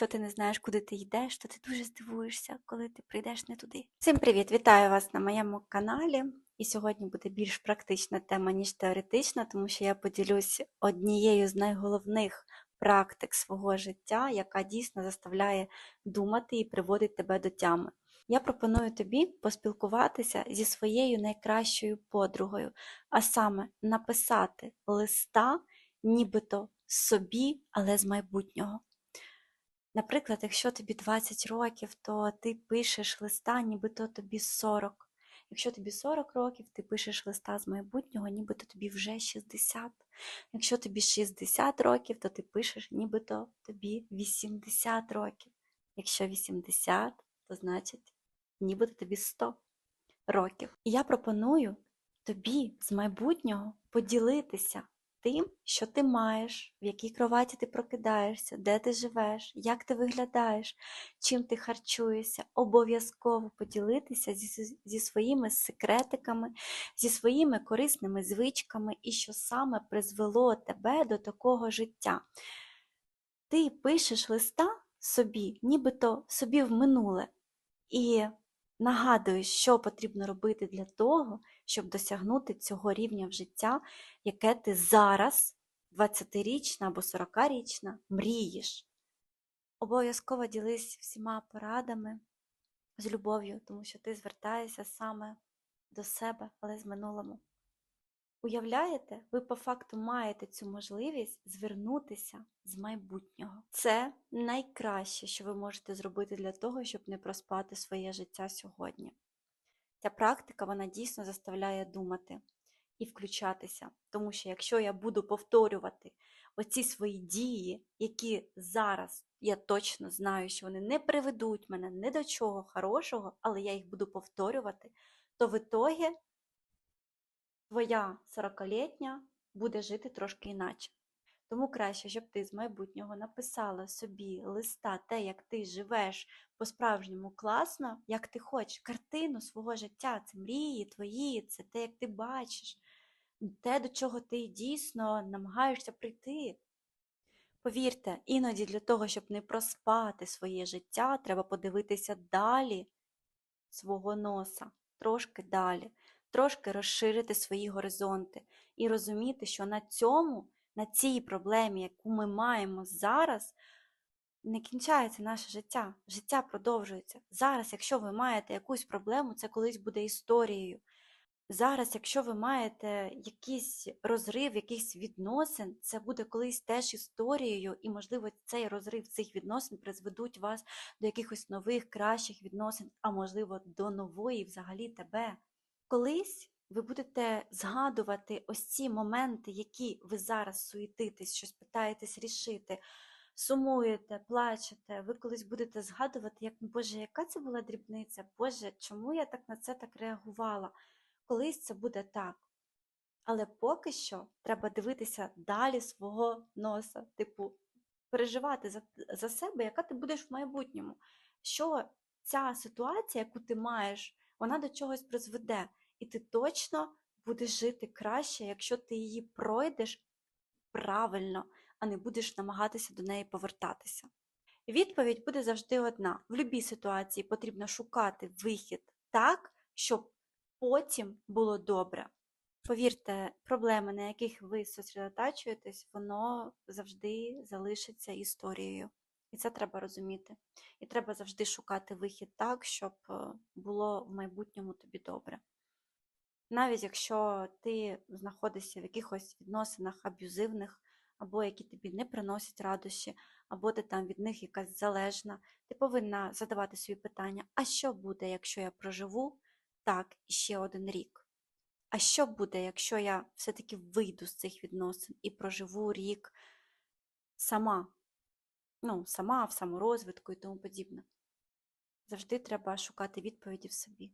якщо ти не знаєш, куди ти йдеш, то ти дуже здивуєшся, коли ти прийдеш не туди. Всім привіт! Вітаю вас на моєму каналі. І сьогодні буде більш практична тема, ніж теоретична, тому що я поділюсь однією з найголовних практик свого життя, яка дійсно заставляє думати і приводить тебе до тями. Я пропоную тобі поспілкуватися зі своєю найкращою подругою, а саме написати листа, нібито собі, але з майбутнього. Наприклад, якщо тобі 20 років, то ти пишеш листа, нібито тобі 40. Якщо тобі 40 років, ти пишеш листа з майбутнього, нібито тобі вже 60. Якщо тобі 60 років, то ти пишеш, нібито тобі 80 років. Якщо 80, то значить, нібито тобі 100 років. І я пропоную тобі з майбутнього поділитися тим, що ти маєш, в якій кроваті ти прокидаєшся, де ти живеш, як ти виглядаєш, чим ти харчуєшся, обов'язково поділитися зі, зі своїми секретиками, зі своїми корисними звичками і що саме призвело тебе до такого життя. Ти пишеш листа собі, нібито собі в минуле, і нагадуєш, що потрібно робити для того, щоб досягнути цього рівня в життя, яке ти зараз, 20-річна або 40-річна, мрієш. Обов'язково ділись всіма порадами з любов'ю, тому що ти звертаєшся саме до себе, але з минулому. Уявляєте, ви по факту маєте цю можливість звернутися з майбутнього. Це найкраще, що ви можете зробити для того, щоб не проспати своє життя сьогодні. Ця практика вона дійсно заставляє думати і включатися. Тому що якщо я буду повторювати оці свої дії, які зараз я точно знаю, що вони не приведуть мене ні до чого хорошого, але я їх буду повторювати, то в ітогі твоя 40-літня буде жити трошки іначе. Тому краще, щоб ти з майбутнього написала собі листа, те, як ти живеш по-справжньому класно, як ти хочеш, картину свого життя, це мрії твої, це те, як ти бачиш, те, до чого ти дійсно намагаєшся прийти. Повірте, іноді для того, щоб не проспати своє життя, треба подивитися далі свого носа, трошки далі, трошки розширити свої горизонти і розуміти, що на цьому на цій проблемі, яку ми маємо зараз, не кінчається наше життя. Життя продовжується. Зараз, якщо ви маєте якусь проблему, це колись буде історією. Зараз, якщо ви маєте якийсь розрив, якихось відносин, це буде колись теж історією, і, можливо, цей розрив цих відносин призведуть вас до якихось нових, кращих відносин, а можливо, до нової взагалі тебе. Колись ви будете згадувати ось ці моменти, які ви зараз суєтитесь, щось питаєтесь рішити, сумуєте, плачете, ви колись будете згадувати, як Боже, яка це була дрібниця, Боже, чому я так на це так реагувала? Колись це буде так. Але поки що треба дивитися далі свого носа, типу, переживати за, за себе, яка ти будеш в майбутньому. Що ця ситуація, яку ти маєш, вона до чогось призведе. І ти точно будеш жити краще, якщо ти її пройдеш правильно, а не будеш намагатися до неї повертатися. Відповідь буде завжди одна: в будь-якій ситуації потрібно шукати вихід так, щоб потім було добре. Повірте, проблеми, на яких ви сосредотачуєтесь, воно завжди залишиться історією. І це треба розуміти. І треба завжди шукати вихід так, щоб було в майбутньому тобі добре навіть якщо ти знаходишся в якихось відносинах аб'юзивних, або які тобі не приносять радощі, або ти там від них якась залежна, ти повинна задавати собі питання: а що буде, якщо я проживу так іще один рік? А що буде, якщо я все-таки вийду з цих відносин і проживу рік сама? Ну, сама в саморозвитку і тому подібне. Завжди треба шукати відповіді в собі.